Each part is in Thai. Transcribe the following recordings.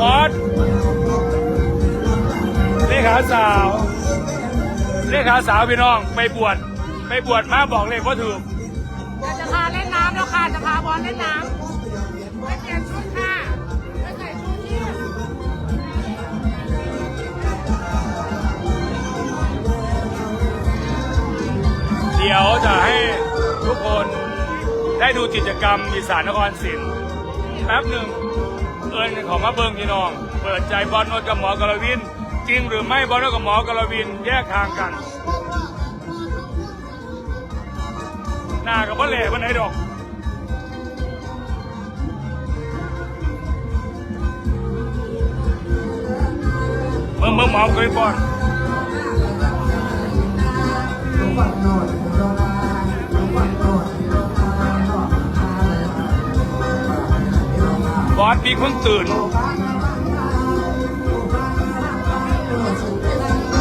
บอสเลขาสาว เลขาสาวพี่น้องไปบวชไปบวชมาบอกเลยว่าถูกจะพาเล่นน้ำแล้วค่ะจะพาบอลเล่นน้ำไม่เปะชุดค่ะไม่ใส่ชุดที่เดี๋ยวจะให้ทุกคนได้ดูกิจกรรมอีสานนครศิลป์แป๊บหนึ่ง เอิญขอมาเบิ่งพี่น้อง เปิดใจบอลนวดกับหมอกรวิน จริงหรือไม่บอลนวดกับหมอกรวินแยกทางกัน หน้ากับบอลเหล่วันไหนดอกเมื่อเมื่อหมอเคยบอล บอสบิ๊กเพิ่งตื่น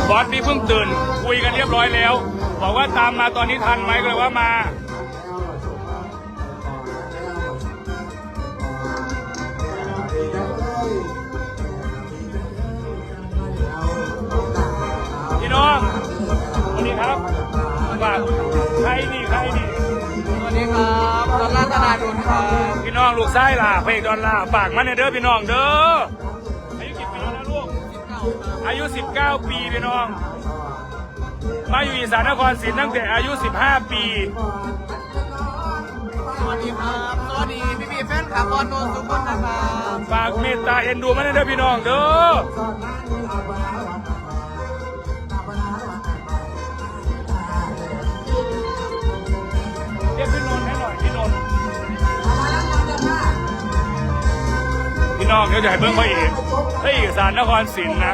บอสบิ๊กเพิ่งตื่น คุยกันเรียบร้อยแล้ว บอกว่าตามมาตอนนี้ทันไหมก็เลยว่ามา พี่น้องสวัสดีครับว่าใครนี่ใครนี่ วัสดีครับดอลลาร์ตลาดดุลครับพี่น้องลูกไส้ล่ะเพลงดอนล่าฝากมันเด้อพี่น้องเด้ออายุกี่ปีแล้วนะลูกอายุ 19 ปีพี่น้อง มาอยู่อีสานนครศรีตั้งแต่อายุ 15 ปี สวัสดีครับ สวัสดีพี่พี่ๆแฟนคลับบอลโนนทุกคนนะครับฝากเมตตาเอ็นดูมันเด้อพี่น้องเด้อ น้องเดี๋ยวจะให้เบิ้งพระเอกพระเอกสารนครศรีนะ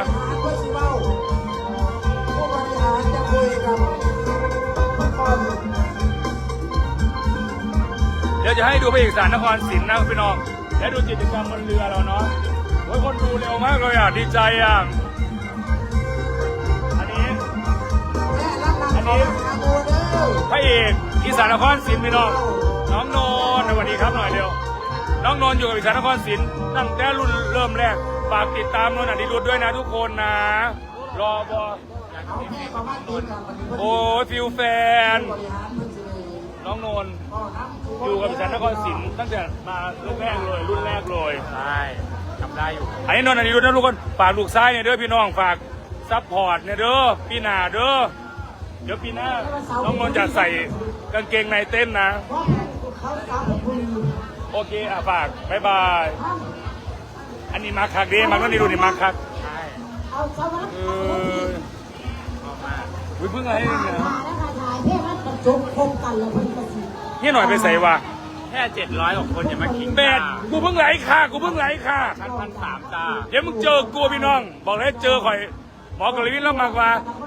เดี๋ยวจะให้ดูพระเอกสารนครศรีนะพี่น้องและดูกิจกรรมบนเรือเราเนาะโอ้ยคนดูเร็วมากเลยอะดีใจอะอันนี้อันนี้พระเอกอีสานนครศรีพี่น้องน้องโนนท์สวัสดีครับหน่อยเร็ว น้องโนนท์อยู่กับอีสานนครศรีตั้งแต่รุ่นเริ่มแรก ฝากติดตามโนนท์อดิรุธด้วยนะทุกคนนะ รอบอโอ้ยฟิลแฟน น้องโนนท์อยู่กับอีสานนครศรีตั้งแต่มารุ่นแรกเลย รุ่นแรกเลยใช่ทำได้อยู่อันนี้นนท์อดิรุธนะทุกคน ฝากลูกซ้ายเนี่ยเด้อพี่น้องฝากซัพพอร์ตเนี่ยเด้อพี่หนาเด้อเดี๋ยวปีหน้าน้องนนท์จะใส่กางเกงในเต้นนะ โอเคอะฝากบายบาย อันนี้มาคักเด้มันก็นี่ดูนี่มาคักใช่เออชอบมากวิเพิ่งอะไรเนี่ยจบคบกันแล้วเพิ่งมาสิเฮียหน่อยไปใส่ว่ะแค่เจ็ดร้อยกว่าคนอย่ามาขิงแปดกูเพิ่งไหลค่ะ กูเพิ่งไหลค่ะพันพันสามจ้าเดี๋ยวมึงเจอกูพี่น้อง บอกเลยเจอข่อยหมอกระวินแล้วมากกว่า